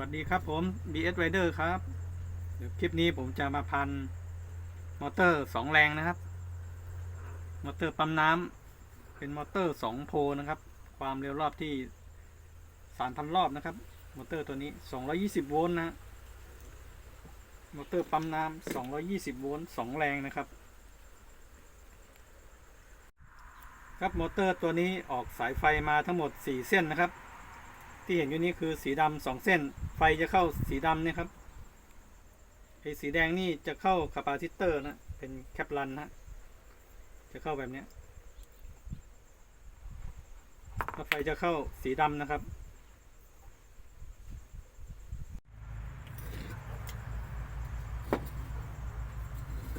วัสดีครับผม BS Rider ครับเดี๋ยวคลิปนี้ผมจะมาพันมอเตอร์สองแรงนะครับ มอเตอร์ปั๊มน้ำเป็นมอเตอร์สองโพลนะครับ ความเร็วรอบที่สามพันรอบนะครับ มอเตอร์ตัวนี้สองร้อยี่สิบโวลต์นะฮะมอเตอร์ปั๊มน้ำสองร้อยี่สิบโวลต์สองแรงนะครับ ครับมอเตอร์ตัวนี้ออกสายไฟมาทั้งหมดสี่เส้นนะครับ ที่เห็นอยู่นี้คือสีดำสองเส้น ไฟจะเข้าสีดำนี่ยครับไอ้สีแดงนี่จะเข้าคาปาซิเตอร์นะ เป็นแคปลันนะจะเข้าแบบนี้แล้วไฟจะเข้าสีดำนะครับ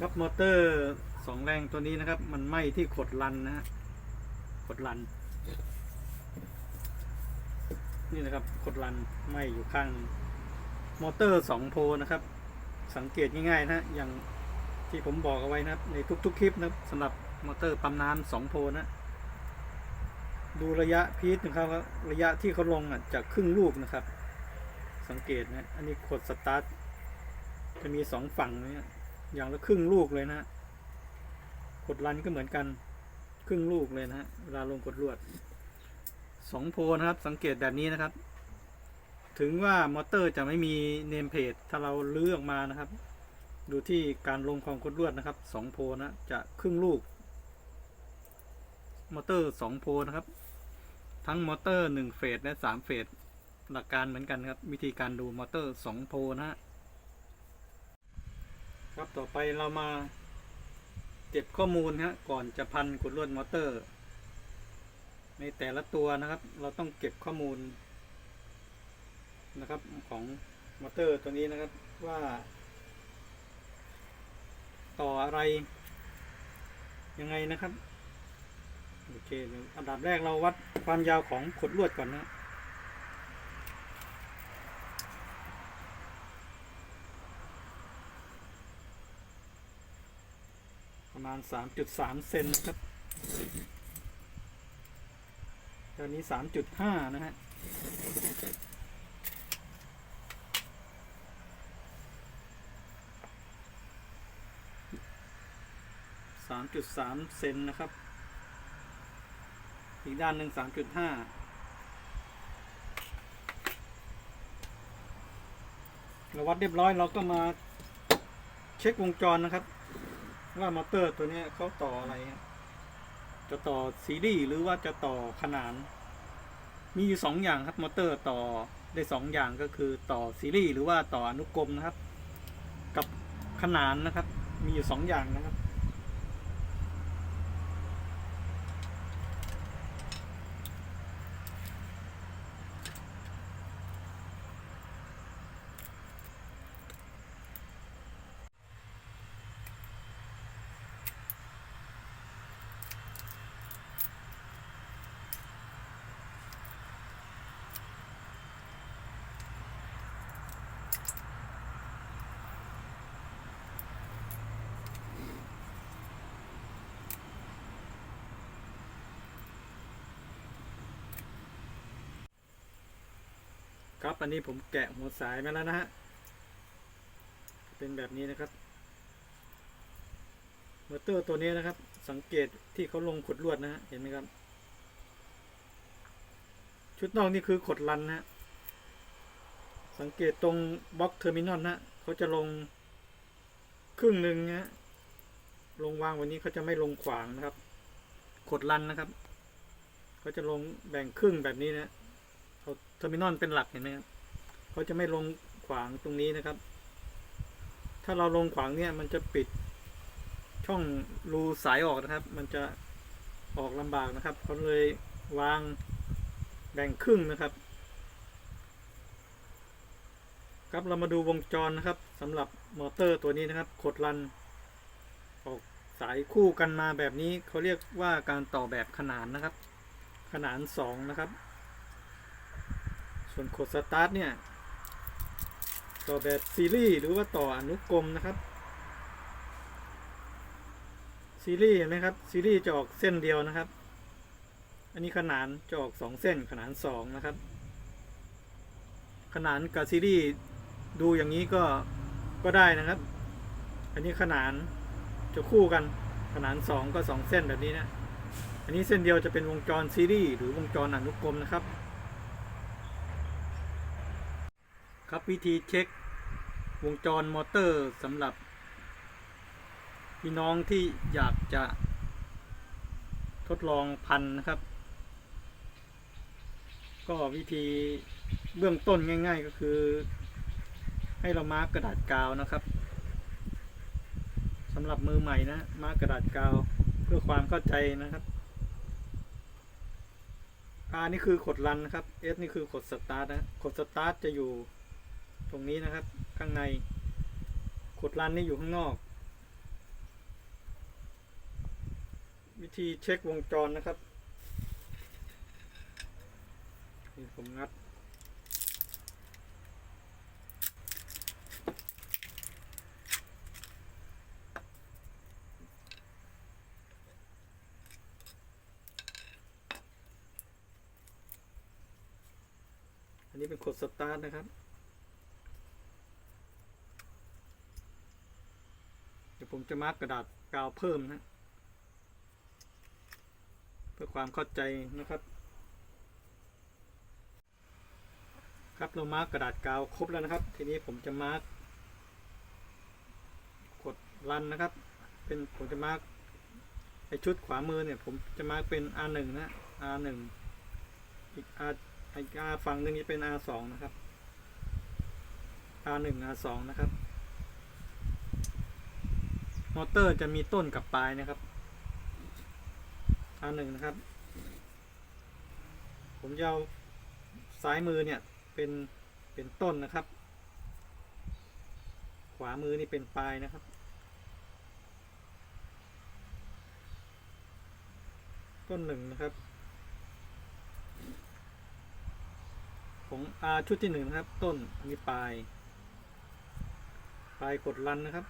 ครับมอเตอร์สองแรงตัวนี้นะครับ มันไหม้ที่ขดลันนะฮะขดลัน นี่นะครับกดรันไม่อยู่ข้างมอเตอร์สองโพนะครับ สังเกตง่ายๆนะอย่างที่ผมบอกเอาไว้นะครับ ในทุกๆ คลิปนะสำหรับมอเตอร์ปั๊มน้ำสองโพนะ ดูระยะพีทของเขาครับระยะที่เขาลงอะจากครึ่งลูกนะครับ สังเกตนะอันนี้กดสตาร์ทจะมีสองฝั่งเนี่ยอย่างละครึ่งลูกเลยนะกดรันก็เหมือนกันครึ่งลูกเลยนะฮะเวลาลงกดลวด สองโพลนะครับ สังเกตแบบนี้นะครับ ถึงว่ามอเตอร์จะไม่มีเนมเพจถ้าเราเลือออกมานะครับ ดูที่การลงความกดลวดนะครับสองโพลนะจะครึ่งลูก มอเตอร์สองโพลนะครับ ทั้งมอเตอร์หนึ่งเฟสและสามเฟสหลักการเหมือนกันครับ วิธีการดูมอเตอร์สองโพลนะฮะครับต่อไปเรามาเก็บข้อมูลฮะก่อนจะพันกดลวดมอเตอร์ ในแต่ละตัวนะครับ เราต้องเก็บข้อมูลนะครับของมอเตอร์ตัวนี้นะครับว่า ต่ออะไรยังไงนะครับโอเคอันดับแรกเราวัดความยาวของขดลวดก่อนนะประมาณ 3.3 เซนครับ ตอนนี้สามจุดห้านะฮะสามจุดสามเซนนะครับ อีกด้านหนึ่งสามจุดห้าเราวัดเรียบร้อยเราก็มาเช็ควงจรนะครับ ว่ามอเตอร์ตัวนี้เขาต่ออะไร จะต่อซีรีส์หรือว่าจะต่อขนาน มีอยู่สองอย่างครับมอเตอร์ต่อได้สองอย่างก็คือต่อซีรีส์หรือว่าต่ออนุกรมนะครับ กับขนานนะครับ มีอยู่สองอย่างนะครับ ครับ อันนี้ผมแกะหัวสายมาแล้วนะฮะ เป็นแบบนี้นะครับมอเตอร์ตัวนี้นะครับ สังเกตที่เขาลงขดลวดนะฮะ เห็นไหมครับ ชุดนอกนี่คือขดลันนะฮะ สังเกตตรงบล็อกเทอร์มินอลนะเขาจะลงครึ่งหนึ่งนะลงวางวันนี้เขาจะไม่ลงขวางนะครับ ขดลันนะครับเขาจะลงแบ่งครึ่งแบบนี้นะ เอาเทอร์มินอลเป็นหลักเห็นไหมครับเขาจะไม่ลงขวางตรงนี้นะครับ ถ้าเราลงขวางเนี่ยมันจะปิดช่องรูสายออกนะครับ มันจะออกลำบากนะครับเขาเลยวางแบ่งครึ่งนะครับ ครับเรามาดูวงจรนะครับสำหรับมอเตอร์ตัวนี้นะครับขดรัน ออกสายคู่กันมาแบบนี้เขาเรียกว่าการต่อแบบขนานนะครับ ขนานสองนะครับ ส่วนขดสตาร์ทเนี่ย ต่อแบบซีรีส์หรือว่าต่ออนุกรมนะครับ ซีรีส์เห็นไหมครับ ซีรีส์จะออกเส้นเดียวนะครับ อันนี้ขนานจะออกสองเส้นขนานสองนะครับ ขนานกับซีรีส์ดูอย่างนี้ก็ก็ได้นะครับ อันนี้ขนานจะคู่กันขนานสองก็สองเส้นแบบนี้นะอันนี้เส้นเดียวจะเป็นวงจรซีรีส์หรือวงจรอนุกรมนะครับ ครับวิธีเช็ควงจรมอเตอร์สำหรับ พี่น้องที่อยากจะ ทดลองพันนะครับ ก็วิธีเบื้องต้นง่าย ๆ ก็คือ ให้เรามาร์กกระดาษกาวนะครับสำหรับมือใหม่นะมาร์กกระดาษกาวเพื่อความเข้าใจนะครับ R นี่คือขดรันนะครับ S นี่คือขดสตาร์ทนะขดสตาร์ทจะอยู่ ตรงนี้นะครับ ข้างในขดรันนี่อยู่ข้างนอก วิธีเช็ควงจรนะครับนี่ผมงัดอันนี้เป็นขดสตาร์ทนะครับ เดี๋ ยวผมจะมาร์กกระดาษกาวเพิ่มนะเพื่อความเข้าใจนะครับ ครับเรามาร์กกระดาษกาวครบแล้วนะครับ ทีนี้ผมจะมาร์กกดรันนะครับ เป็นผมจะมาร์กไอชุดขวามือเนี่ยผมจะมาร์กเป็น R1 นะ R1 อีก R ไอ R ฝั่งหนึ่งจะเป็น R2 นะครับ R1 R2 นะครับ มอเตอร์จะมีต้นกับปลายนะครับ R1 นหนึ่งนะครับ ผมจะเอาซ้ายมือเนี่ยเป็นเป็นต้นนะครับ ขวามือนี่เป็นปลายนะครับต้นหนึ่งนะครับ ของอาชุดที่หนึ่งนะครับ ต้นอันนี้ปลาย ปลายกดรันนะครับ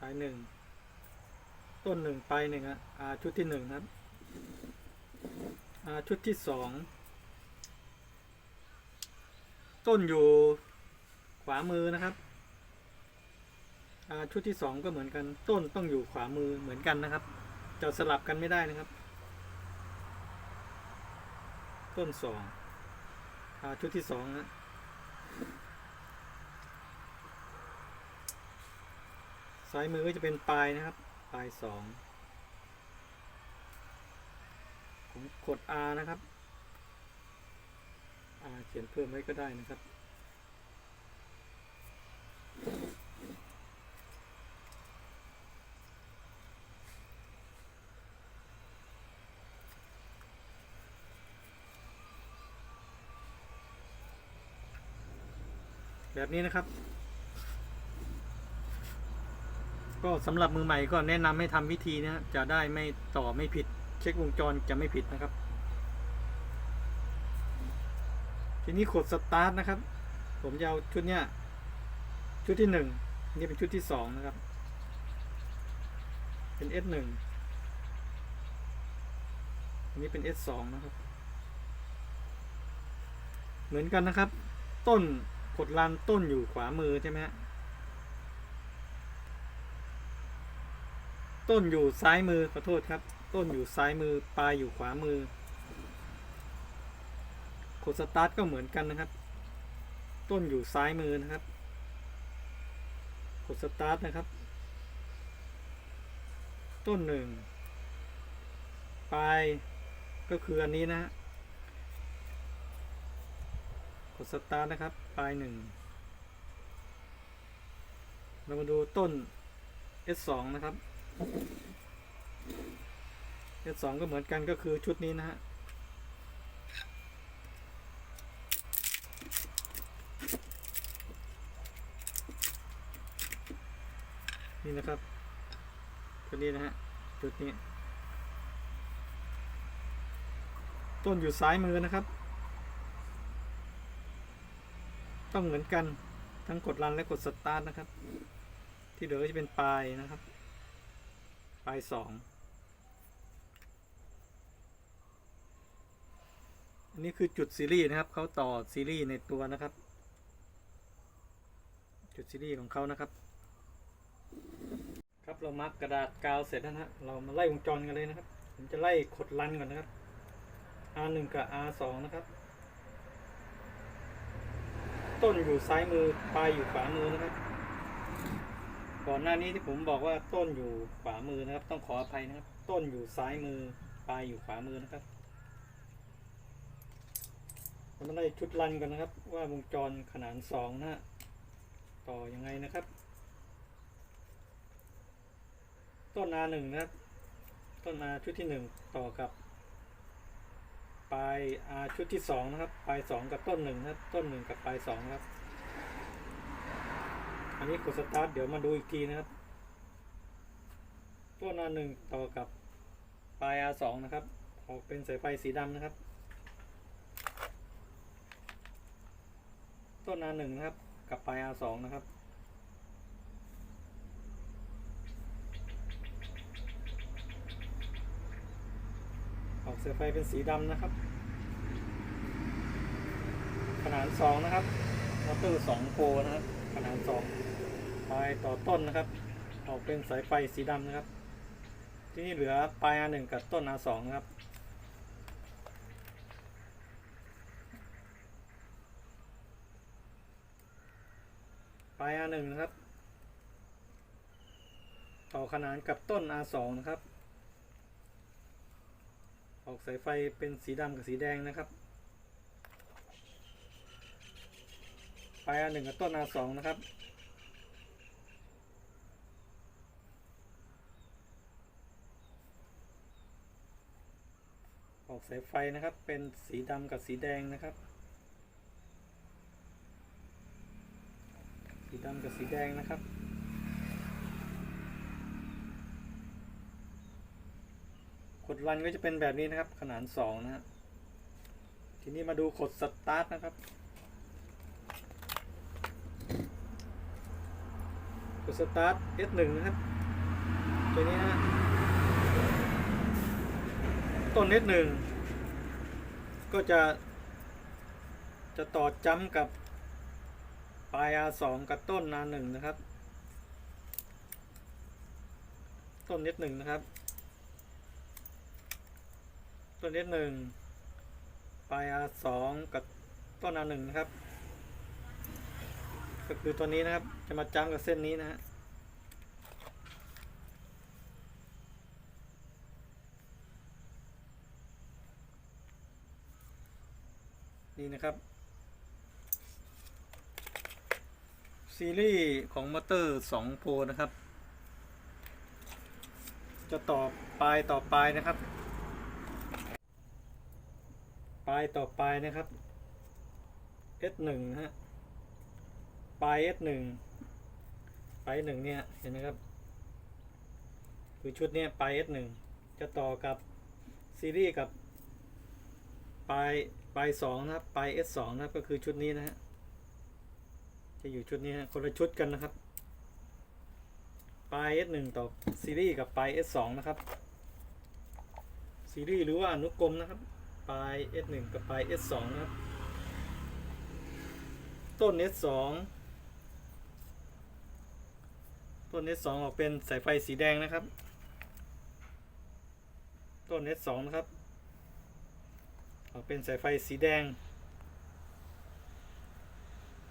ปลายหนึ่งต้นหนึ่งไปหนึ่งอะอาชุดที่หนึ่งครับอาชุดที่สองต้นอยู่ขวามือนะครับอาชุดที่สองก็เหมือนกันต้นต้องอยู่ขวามือเหมือนกันนะครับ จะสลับกันไม่ได้นะครับ ต้นสองอาชุดที่สองนะ ซ้ายมือก็จะเป็นปลายนะครับ ปลายสองผมกด R นะครับ R เขียนเพิ่มไว้ก็ได้นะครับแบบนี้นะครับ ก็สำหรับมือใหม่ก็แนะนำให้ทำวิธีนะจะได้ไม่ต่อไม่ผิด เช็ควงจรจะไม่ผิดนะครับ ทีนี้กดสตาร์ทนะครับ ผมจะเอาชุดเนี้ยชุดที่หนึ่งนนี้เป็นชุดที่สองนะครับ เป็น S หนึ่งอันนี้เป็น S สองนะครับ เหมือนกันนะครับ ต้นกดลันต้นอยู่ขวามือใช่ไหมฮะ ต้นอยู่ซ้ายมือขอโทษครับ ต้นอยู่ซ้ายมือปลายอยู่ขวามือกดสตาร์ทก็เหมือนกันนะครับ ต้นอยู่ซ้ายมือนะครับกดสตาร์ทนะครับ ต้นหนึ่งปลายก็คืออันนี้นะกดสตาร์ทนะครับ ปลายหนึ่งเรามาดูต้น S2 นะครับ S2 ก็เหมือนกันก็คือชุดนี้นะฮะนี่นะครับชุดนี้นะฮะจุดนี้ ต้นอยู่ซ้ายมือนะครับ ต้องเหมือนกันทั้งกดรันและกดสตาร์ทนะครับ ที่เหลือก็จะเป็นปลายนะครับ ลายสองนี่คือจุดซีรีส์นะครับเขาต่อซีรีส์ในตัวนะครับ จุดซีรีส์ของเขานะครับ ครับเรามาร์กกระดาษกาวเสร็จแล้วนะฮะเรามาไล่วงจรกันเลยนะครับ ผมจะไล่ขดลันก่อนนะครับ R1 กับ R2 นะครับ ต้นอยู่ซ้ายมือปลายอยู่ขวามือนะครับ ก่อนหน้านี้ที่ผมบอกว่าต้นอยู่ขวามือนะครับ ต้องขออภัยนะครับ ต้นอยู่ซ้ายมือปลายอยู่ขวามือนะครับเรามาไล่ชุดลันกันนะครับ ว่าวงจรขนานสองนะฮะต่อยังไงนะครับ ต้นนาหนึ่งนะครับ ต้นนาชุดที่หนึ่งต่อกับปลายอาชุดที่สองนะครับ ปลายสองกับต้นหนึ่งนะครับ ต้นหนึ่งกับปลายสองนะครับ อันนี้กดสตาร์ทเดี๋ยวมาดูอีกทีนะครับต้นนาหนึ่งต่อกับปลายอาสองนะครับ ออกเป็นสายไฟสีดำนะครับ ต้นนาหนึ่งนะครับ กับปลายอาสองนะครับ ออกสายไฟเป็นสีดำนะครับ ขนาดสองนะครับมอเตอร์สองโพนะครับ ขนาดสอง ปลายต่อต้นนะครับ ออกเป็นสายไฟสีดำนะครับ ที่นี่เหลือปลาย R1 กับต้น R2 นะครับปลาย R1 นะครับ ต่อขนานกับต้น R2 นะครับ ออกสายไฟเป็นสีดำกับสีแดงนะครับปลาย R1 กับต้น R2 นะครับ ออกสายไฟนะครับ เป็นสีดำกับสีแดงนะครับ สีดำกับสีแดงนะครับขดรันก็จะเป็นแบบนี้นะครับ ขนาดสองนะฮะทีนี้มาดูขดสตาร์ทนะครับกดสตาร์ท S1 นะครับ ตัวนี้นะ ต้น S1 ก็จะ จะต่อจ้ำกับปลาย R2 กับต้น R1 นะครับ ต้น S1 นะครับ ต้น S1 ปลาย R2 กับต้น R1 นะครับ ก็คือตัวนี้นะครับ จะมาจ้ำกับเส้นนี้นะฮะ นี่นะครับ ซีรีส์ของมอเตอร์2โพนะครับ จะต่อปลายต่อปลายนะครับ ปลายต่อปลายนะครับ S1 นะฮะปลาย S1 ปลาย1เนี่ยเห็นไหมครับคือชุดเนี้ยปลาย S1 จะต่อกับซีรีส์กับปลาย ลาย2นะครับปลาย S2 นะครับก็คือชุดนี้นะฮะจะอยู่ชุดนี้ฮะคนละชุดกันนะครับปลาย S1 ต่อซีรีส์กับปลาย S2 นะครับซีรีส์หรือว่าอนุกรมนะครับปลาย S1 กับปลาย S2 นะครับ ต้น S2 ต้น S2 ออกเป็นสายไฟสีแดงนะครับ ต้น S2 นะครับ ออกเป็นสายไฟสีแดง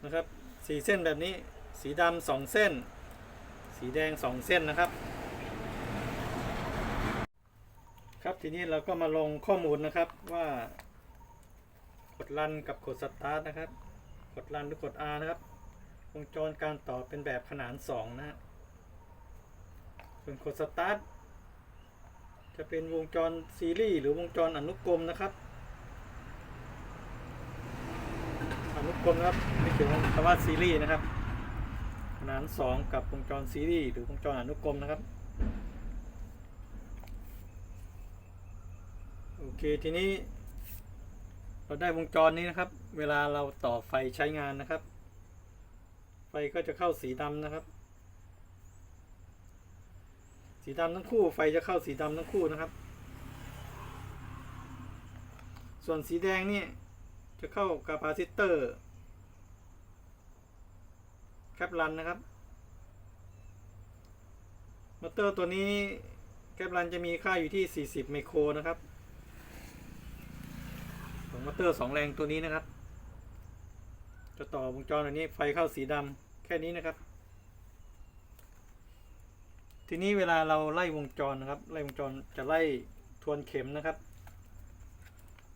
นะครับสีเส้นแบบนี้สีดำสองเส้น สีแดงสองเส้นนะครับ ครับทีนี้เราก็มาลงข้อมูลนะครับว่ากดรันกับกดสตาร์ทนะครับกดรันหรือกด R นะครับวงจรการต่อเป็นแบบขนาน 2 นะฮะส่วนกดสตาร์ทจะเป็นวงจรซีรีส์หรือวงจรอนุกรมนะครับ อนุกรมนะครับไม่เกี่ยวกับคำว่าซีรีส์นะครับ ขนาน 2 กับวงจรซีรีส์หรือวงจรอนุกรมนะครับ โอเคทีนี้ เราได้วงจรนี้นะครับ เวลาเราต่อไฟใช้งานนะครับ ไฟก็จะเข้าสีดำนะครับ สีดำทั้งคู่ ไฟจะเข้าสีดำทั้งคู่นะครับ ส่วนสีแดงนี่ จะเข้าคาปาซิเตอร์แคปรันนะครับมอเตอร์ตัวนี้แคปรันจะมีค่าอยู่ที่ 40 ไมโครนะครับของมอเตอร์ 2 แรงตัวนี้นะครับ จะต่อวงจรอันนี้ไฟเข้าสีดำแค่นี้นะครับ ทีนี้เวลาเราไล่วงจรนะครับ ไล่วงจรจะไล่ทวนเข็มนะครับ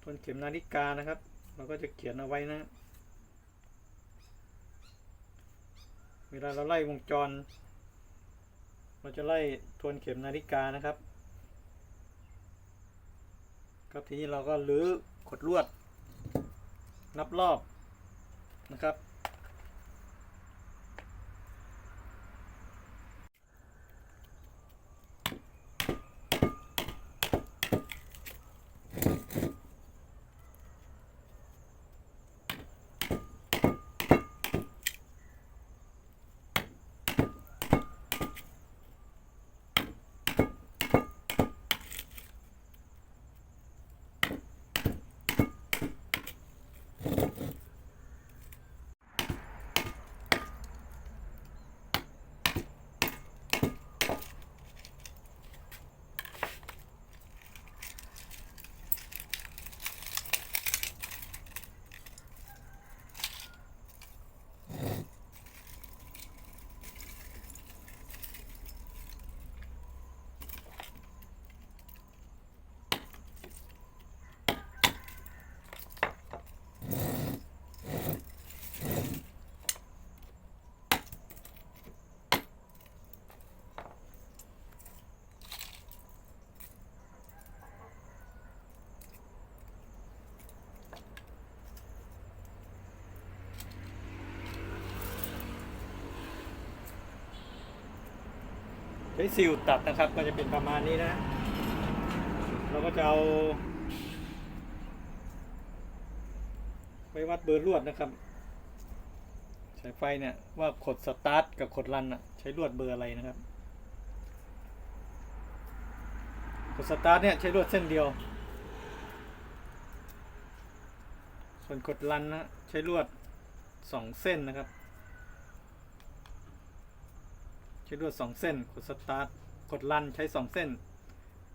ทวนเข็มนาฬิกานะครับ เราก็จะเขียนเอาไว้นะ เวลาเราไล่วงจร เราจะไล่ทวนเข็มนาฬิกานะครับ ครับทีนี้เราก็ลื้อขดลวด นับรอบนะครับ ช้ซิลตัดนะครับ ก็จะเป็นประมาณนี้นะ เราก็จะเอาไปวัดเบอร์ลวดนะครับ สายไฟเนี่ยว่าขดสตาร์ทกับขดรันอะใช้ลวดเบอร์อะไรนะครับขดสตาร์ทเนี่ยใช้ลวดเส้นเดียว ส่วนขดรันนะใช้ลวดสองเส้นนะครับ ใช้ลวดสองเส้นกดสตาร์ทกดรันใช้สองเส้น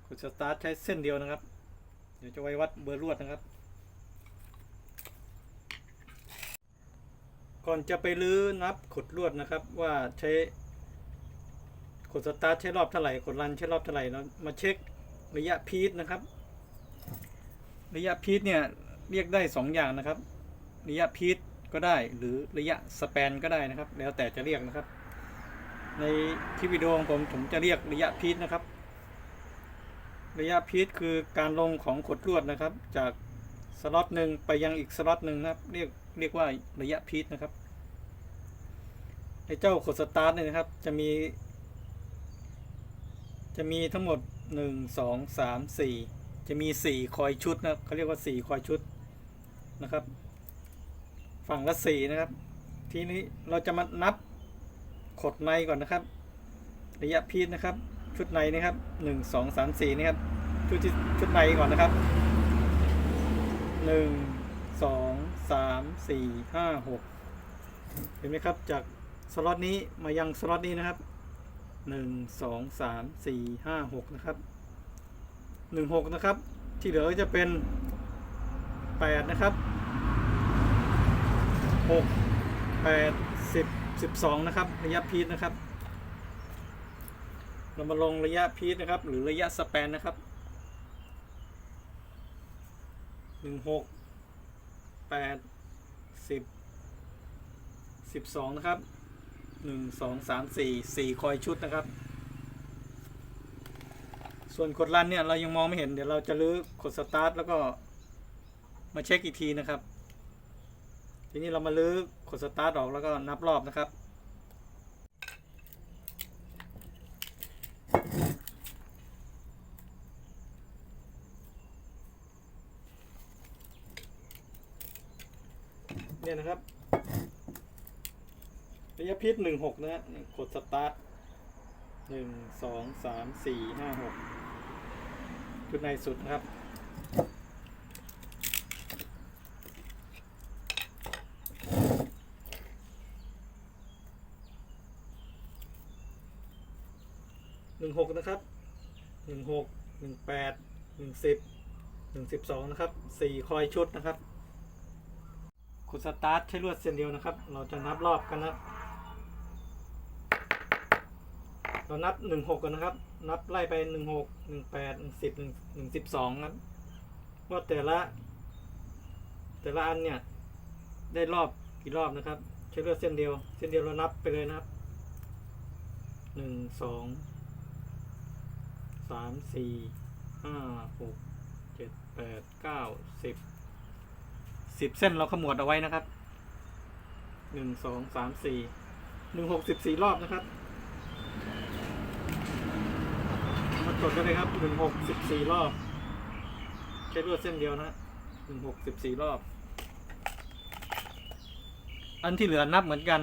กดสตาร์ทใช้เส้นเดียวนะครับ เดี๋ยวจะไว้วัดเบอร์ลวดนะครับ ก่อนจะไปลื้อนับขดลวดนะครับ ว่าใช้กดสตาร์ทใช้รอบเท่าไหร่กดรันใช้รอบเท่าไหร่เรามาเช็คระยะพีทนะครับ ระยะพีทเนี่ยเรียกได้สองอย่างนะครับ ระยะพีทก็ได้หรือระยะสแปนก็ได้นะครับ แล้วแต่จะเรียกนะครับ ในคลิปวิดีโอของผมผมจะเรียกระยะพีทนะครับ ระยะพีทคือการลงของขดลวดนะครับ จากสล็อตหนึ่งไปยังอีกสล็อตหนึ่งนะครับ เรียกเรียกว่าระยะพีทนะครับในเจ้าขดสตาร์ทเนี่ยนะครับ จะมี จะมีทั้งหมดหนึ่งสองสามสี่จะมีสี่คอยชุดนะเขาเรียกว่าสี่คอยชุดนะครับ ฝั่งละสี่นะครับ ทีนี้เราจะมานับ ขดในก่อนนะครับ ระยะพีทนะครับ ชุดในนะครับหนึ่งสองสามสี่นี่ครับ ชุดที่ชุดในก่อนนะครับหนึ่งสองสามสี่ห้าหกเห็นไหมครับ จากสล็อตนี้มายังสล็อตนี้นะครับหนึ่งสองสามสี่ห้าหกนะครับหนึ่งหกนะครับ ที่เหลือจะเป็นแปดนะครับหกแปดสิบ 12 นะครับ ระยะพีทนะครับ เรามาลงระยะพีทนะครับ หรือระยะสแปนนะครับ 16 8 10 12 นะครับ 1 2 3 4 4 คอยชุดนะครับ ส่วนกดรันเนี่ย เรายังมองไม่เห็น เดี๋ยวเราจะลื้อกดสตาร์ทแล้วก็มาเช็คอีกทีนะครับ ทีนี้เรามาลื้อกดสตาร์ทออกแล้วก็นับรอบนะครับ เนี่ยนะครับ ระยะพิษหนึ่งหกนะฮะกดสตาร์ทหนึ่งสองสามสี่ห้าหกชุดในสุดนะครับ นึ่งหกนะครับหนึ่งหกหนึ่งแปดหนึ่งสิบหนึ่งสิบสองนะครับสี่คอยชุดนะครับขุดสตาร์ทใช้ลวดเส้นเดียวนะครับ เราจะนับรอบกันนะเรานับหนึ่งหกกันนะครับ นับไล่ไปหนึ่งหกหนึ่งแปดหนึ่งสิบหนึ่งหนึ่งสิบสองครับว่าแต่ละ แต่ละอันเนี่ยได้รอบกี่รอบนะครับ ใช้เลือดเส้นเดียว เส้นเดียวเรานับไปเลยนะครับหนึ่งสอง สามสี่ห้าหกเจ็ดแปดเก้าสิบสิบเส้นเราขมวดเอาไว้นะครับหนึ่งสองสามสี่หนึ่งหกสิบสี่รอบนะครับ มากดกันเลยครับหนึ่งหกสิบสี่รอบ ใช้ลวดเส้นเดียวนะหนึ่งหกสิบสี่รอบ อันที่เหลือนับเหมือนกัน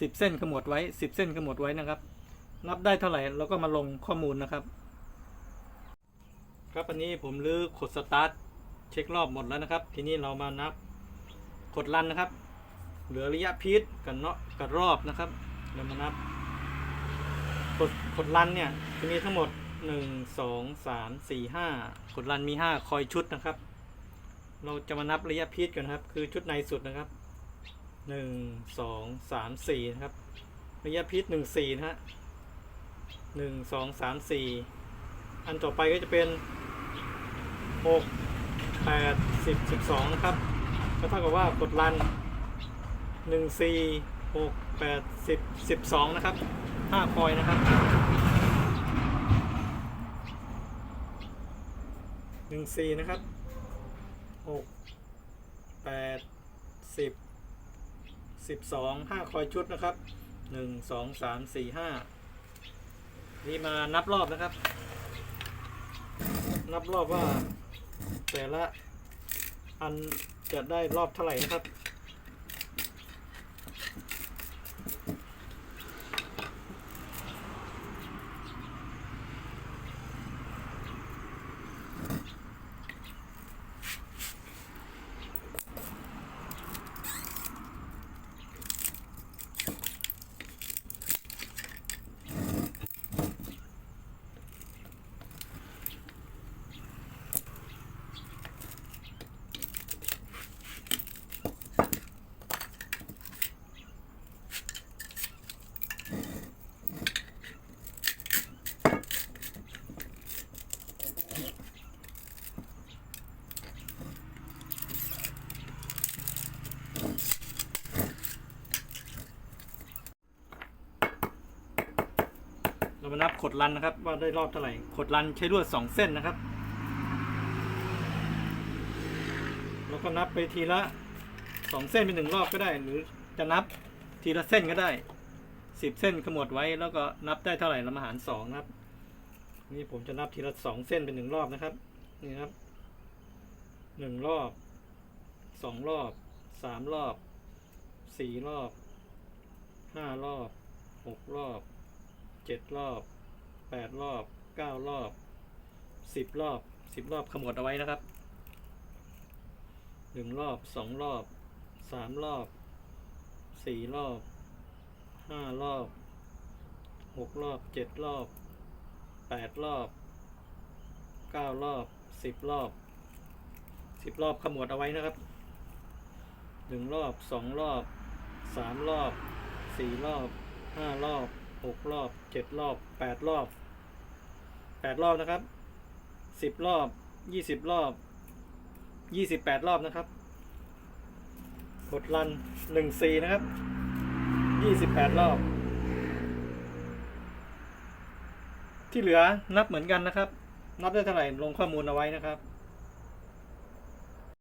สิบเส้นขมวดไว้สิบเส้นขมวดไว้นะครับ นับได้เท่าไหร่เราก็มาลงข้อมูลนะครับ ครับอันนี้ผมลื้อขดสตาร์ทเช็ครอบหมดแล้วนะครับ ทีนี้เรามานับกดรันนะครับ เหลือระยะพีทกับเนาะกับรอบนะครับเรามานับกดกดรันเนี่ยจะมีทั้งหมดหนึ่งสองสามสี่ห้ากดรันมีห้าคอยชุดนะครับ เราจะมานับระยะพีทกันนะครับ คือชุดในสุดนะครับหนึ่งสองสามสี่นะครับ ระยะพีทหนึ่งสี่นะฮะหนึ่งสองสามสี่อันต่อไปก็จะเป็น หกแปดสิบสิบสองนะครับ ก็เท่ากับว่ากดรันหนึ่งสี่หกแปดสิบสิบสองนะครับห้าคอยนะครับหนึ่งสี่นะครับหกแปดสิบสิบสองห้าคอยชุดนะครับหนึ่งสองสามสี่ห้านี่มานับรอบนะครับ นับรอบว่า แต่ละอันจะได้รอบเท่าไหร่นะครับ มานับขดรันนะครับ ว่าได้รอบเท่าไหร่ขดรันใช้ลวดสองเส้นนะครับ แล้วก็นับไปทีละสองเส้นเป็นหนึ่งรอบก็ได้ หรือจะนับทีละเส้นก็ได้สิบเส้นขมวดไว้แล้วก็นับได้เท่าไหร่เรามาหารสองนะครับ นี่ผมจะนับทีละสองเส้นเป็นหนึ่งรอบนะครับนี่ครับหนึ่งรอบสองรอบสามรอบสี่รอบห้ารอบหกรอบ เจ็ดรอบแปดรอบเก้ารอบสิบรอบสิบรอบขมวดเอาไว้นะครับหนึ่งรอบสองรอบสามรอบสี่รอบห้ารอบหกรอบเจ็ดรอบแปดรอบเก้ารอบสิบรอบสิบรอบขมวดเอาไว้นะครับหนึ่งรอบสองรอบสามรอบสี่รอบห้ารอบ หกรอบเจ็ดรอบแปดรอบแปดรอบนะครับสิบรอบยี่สิบรอบยี่สิบแปดรอบนะครับกดรันหนึ่งสี่นะครับยี่สิบแปดรอบ ที่เหลือนับเหมือนกันนะครับ นับได้เท่าไหร่ลงข้อมูลเอาไว้นะครับ